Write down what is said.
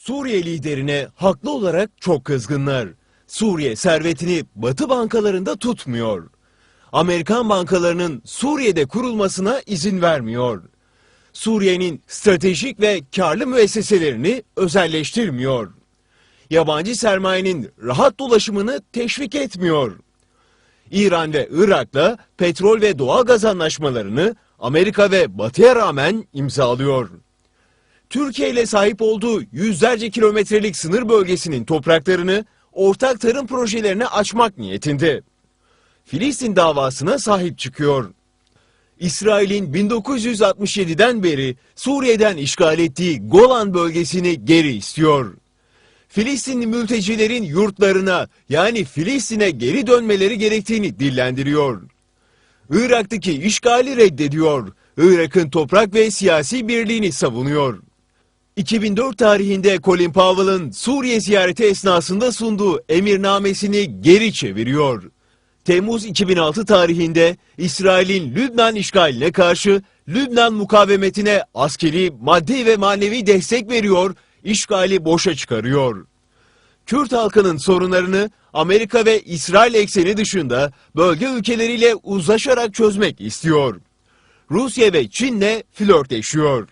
Suriye liderine haklı olarak çok kızgınlar. Suriye servetini Batı bankalarında tutmuyor. Amerikan bankalarının Suriye'de kurulmasına izin vermiyor. Suriye'nin stratejik ve karlı müesseselerini özelleştirmiyor. Yabancı sermayenin rahat dolaşımını teşvik etmiyor. İran ve Irak'la petrol ve doğalgaz anlaşmalarını Amerika ve Batı'ya rağmen imzalıyor. Türkiye ile sahip olduğu yüzlerce kilometrelik sınır bölgesinin topraklarını ortak tarım projelerine açmak niyetinde. Filistin davasına sahip çıkıyor. İsrail'in 1967'den beri Suriye'den işgal ettiği Golan bölgesini geri istiyor. Filistinli mültecilerin yurtlarına yani Filistin'e geri dönmeleri gerektiğini dillendiriyor. Irak'taki işgali reddediyor. Irak'ın toprak ve siyasi birliğini savunuyor. 2004 tarihinde Colin Powell'ın Suriye ziyareti esnasında sunduğu emirnamesini geri çeviriyor. Temmuz 2006 tarihinde İsrail'in Lübnan işgaline karşı Lübnan mukavemetine askeri, maddi ve manevi destek veriyor, işgali boşa çıkarıyor. Kürt halkının sorunlarını Amerika ve İsrail ekseni dışında bölge ülkeleriyle uzlaşarak çözmek istiyor. Rusya ve Çin'le flörtleşiyor.